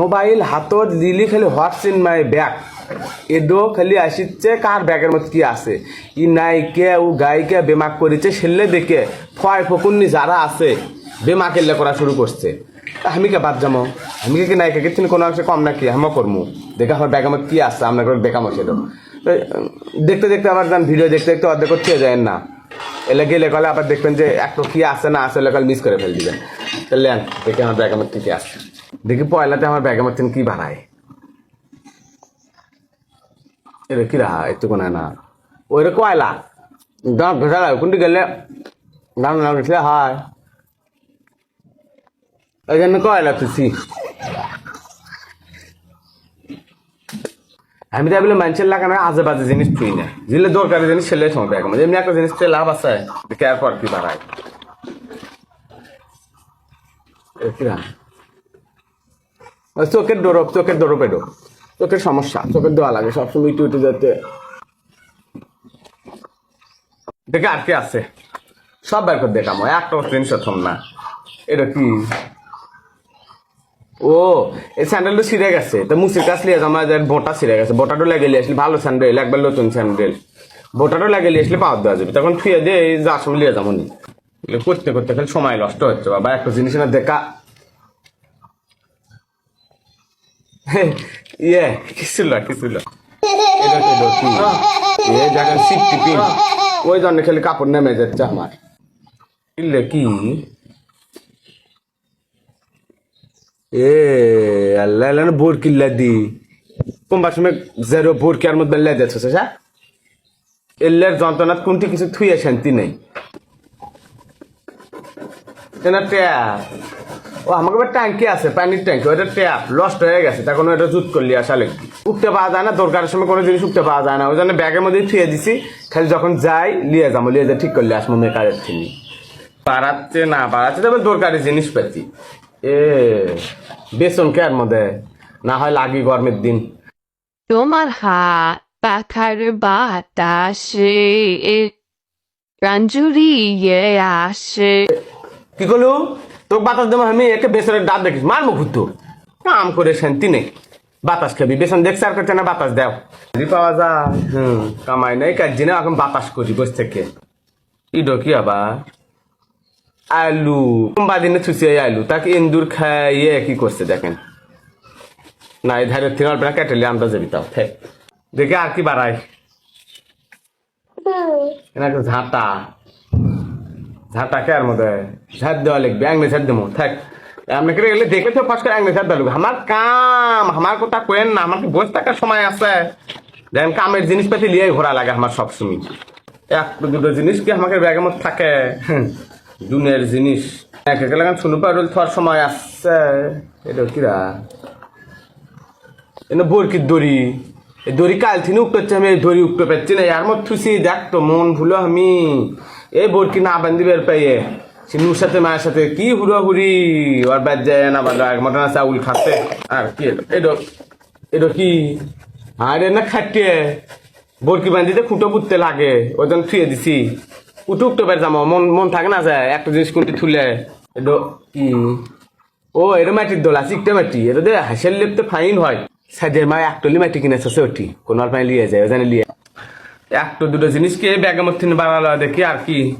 Mobile হাতত দিলি খালি হোয়াটস ইন মাই ব্যাগ এদো খালি আসিচ্ছে কার ব্যাগের মধ্যে কি আছে? ই নাইকে, ও গাইকে বেমাক করেছে সেলে দেখে। ফয় ফকুন্নি যারা আছে, বেমাক এলে করা শুরু করছে। আমি কে বাদ যাব আমি কি নাইকে? কিন্তু কোনো অংশে কম নাকি? আমি করমু। দেখে আমার ব্যাগের মধ্যে কি আছে? আপনার দেখামো সেটা দেখতে দেখতে আমার যান ভিডিও দেখতে দেখতে অর্ধেক করতে যায় না। এলে গেলে কলে আবার দেখবেন যে একটু কি আছে না আছে, এলে মিস করে ফেল দিবেন। তাহলে দেখে আমার ব্যাগের মধ্যে কি আছে। দেখি পয়লাতে আমার ব্যাগের মধ্যে কি বাড়ায় এটা কি রা একটু কোন না। ওই রে কয়লা দাম ঘেরা কোনটি গেলে? দাম না গেছিলে হয়। এই জন্য কয়লা তুসি আমি তাই বলে মানুষের লাগানো আজে বাজে জিনিস তুই না। যেগুলো দরকারি জিনিস সেলে সময় ব্যাগ। এমনি একটা জিনিস তো লাভ আছে, দেখে আর কি বাড়ায় চোখের ডোরপ চোখের ডোরপ এডো চোখের সমস্যা, চোখের দেওয়া লাগে, সবসময় ইটু ইটু যাতে দেখে আর কি আছে? সব বের করে দেখামো, একটা জিনিস থম না। এটা কি? ও, এই স্যান্ডেলটা ছিঁড়ে গেছে। তো মুসির কাছ লিয়ে আমার যে বোটা ছিঁড়ে গেছে। বোটাটা লাগে লিয়ে আসলে ভালো স্যান্ডেল একবার নতুন স্যান্ডেল বোটাটা লাগে লিয়ে আসলে পাওয়ার দেওয়া যাবে। তখন থুয়ে দিয়ে যার সময় লিয়ে যাব নি। করতে করতে খালি সময় নষ্ট হচ্ছে, বাবা, একটা জিনিস না দেখা ইয়ে কিছু না কিছু এটা কি এ জায়গা সিট পিন। ওই জন্য খালি কাপড় নেমে যাচ্ছে আমার। ইলে কি? এ আল্লাহ আল্লাহ বোর কিল্লা দি। কোনবার সময় জেরো বোর কেয়ার মধ্যে বেল্লা দিয়েছে সে এল্লের যন্ত্রণাত কোনটি কিছু থুয়ে শান্তি নেই। ট্যাপ ও আমাকে এবার ট্যাঙ্কি আছে পানির ট্যাঙ্কি ওটা ট্যাপ লস্ট হয়ে গেছে তখন ওটা জুত করলি আসলে উঠতে পাওয়া যায় না দরকারের সময় কোনো জিনিস উঠতে পাওয়া যায় না ওই জন্য ব্যাগের মধ্যে থুয়ে দিছি খালি যখন যাই লিয়ে যাব লিয়ে যাই ঠিক করলে আসব মেকারের থেকে বাড়াচ্ছে না বাড়াচ্ছে তবে দরকারি জিনিস পাচ্ছি এ বেসন কে আর মধ্যে? না হয় লাগি গরমের দিন। তোমার হাত পাখার বাতাসে রঞ্জুরি ইয়ে আসে। কি করলু? তোকে বাতাস দেবো আমি একে বেসনের ডাব দেখিস মারবো ঘুরতো কাম করে শান্তি নেই। বাতাস খাবি বেসন দেখছে আর করছে না বাতাস দেও। পাওয়া যায়। হুম কামাই নাই কাজ না এখন বাতাস করি বসে থেকে। ইডো কি আবার? আলু কোনবা দিনে থুসি আলু তাকে ইন্দুর খাইয়ে কি করছে দেখেন। না এই ধারে তিন অল্প কেটেলে আমরা যাবি তাও থাক দেখে আর কি বাড়াই এনাকে ঝাঁটা। ঝাঁটা দেওয়া লিখবে আংলে দেবো। থাক ফার্স্ট করে আংলে দেওয়া আমার কাম, আমার কথা কোয়েন না, আমার বসে থাকার সময় আছে। দেখেন কামের জিনিসপাতি লিয়ে ঘোরা লাগে আমার সবসময়। একটা দুটো জিনিস কি আমাকে ব্যাগের মধ্যে থাকে? দুনের জিনিস। এক এক লাগান থার সময় আসছে এটা কিরা? এনে বরকির দড়ি? এই দড়ি কাল থেকে উঠতে আমি দড়ি উঠতে পারছি না। এর থুসি দেখ তো, মন ভুলো আমি। এই বরকি না বান্ধি বের পাইয়ে সিনুর সাথে মায়ের সাথে, কি হুড়াহুড়ি ওর বাদ যায় না, বাদ মটন চাউল খাচ্ছে আর কি এটো এটো কি? আরে না খাটিয়ে বরকি বান্ধিতে খুঁটো পুঁততে লাগে ওই জন্য থুয়ে দিছি। উঠে উঠতে পারে যাব মন মন থাকে না যায়, একটা জিনিস কোনটি থুলে। এটো কি? ও এটা মাটির দোলা, চিকটে মাটি। এটা দে হাসের লেপতে ফাইন হয়। সাইডের মা একটলি মাটি কিনেছে ওটি কোনো আর লিয়ে যায় ওখানে লিয়ে। একটু দুটো জিনিস কে ব্যাগের মধ্যে বানালো, দেখি আর কি।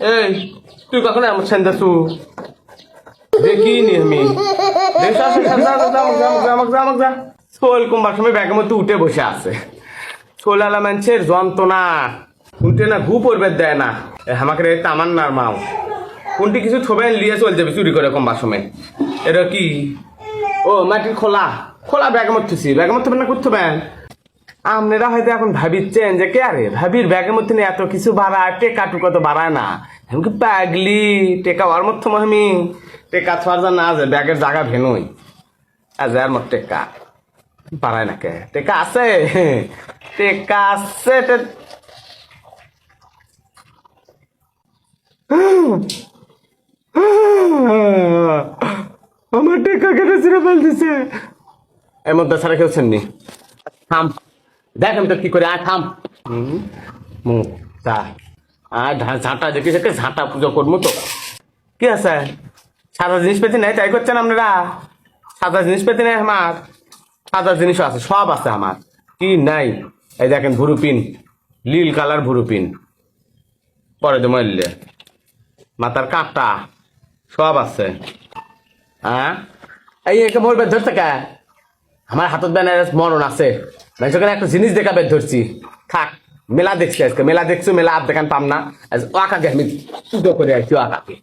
এই, তুই কখন আমার সেন্দাসু? দেখি নি আমি। সোল সময় ব্যাগের মধ্যে উঠে বসে আছে। সোল আলা যন্ত্রণা। উঠে না ঘু পড়বে দেয় না। আমাকে রে, তামান্নার মাও। কোনটি কিছু থবে লিয়ে চল যাবে চুরি করে কমবার সময়। এটা কি? ও, মাটির খোলা। খোলা ব্যাগের মধ্যে ব্যাগের মধ্যে না করতে পারেন আপনারা হয়তো এখন ভাবিচ্ছেন যে কে আরে ভাবির ব্যাগের মধ্যে এত কিছু বাড়ায়, টেকা টুকা তো বাড়ায় না। এমনকি পাগলি? টেকা ওর মধ্যে আমি। টেকা থার যা না যে ব্যাগের জায়গা ভেনুই। আর মোট টেকা। বাড়ায় না কে? টেকা আছে? টেকা আছে আমার টেকা কেটে ছিঁড়ে ফেল দিছে এর মধ্যে ছাড়া কেউ নি থাম। দেখ আমি তো কি করে আয় থাম। তা আর ঝাঁটা দেখি সেকে ঝাঁটা পুজো করব তো। কি আছে? সাদা জিনিস পেতে নাই তাই করছেন আপনারা? সাদা জিনিস পেতে নাই আমার? সাদা জিনিসও আছে সব আছে আমার। কি নাই? এই দেখেন ভুরুপিন লীল কালার ভুরুপিন। পরে তো মরলে মাথার কাঁটা সব আছে। হ্যাঁ এই একে মোর বেদ ধরছে কে? আমার হাতত ব্যানার মরণ আছে। সেখানে একটা জিনিস দেখা বের ধরছি, থাক, মেলা দেখছি আজকে, মেলা দেখছ, মেলা আর দেখান পাম না। আজ ও আকাকে আমি করে আসছি ও আকাকে।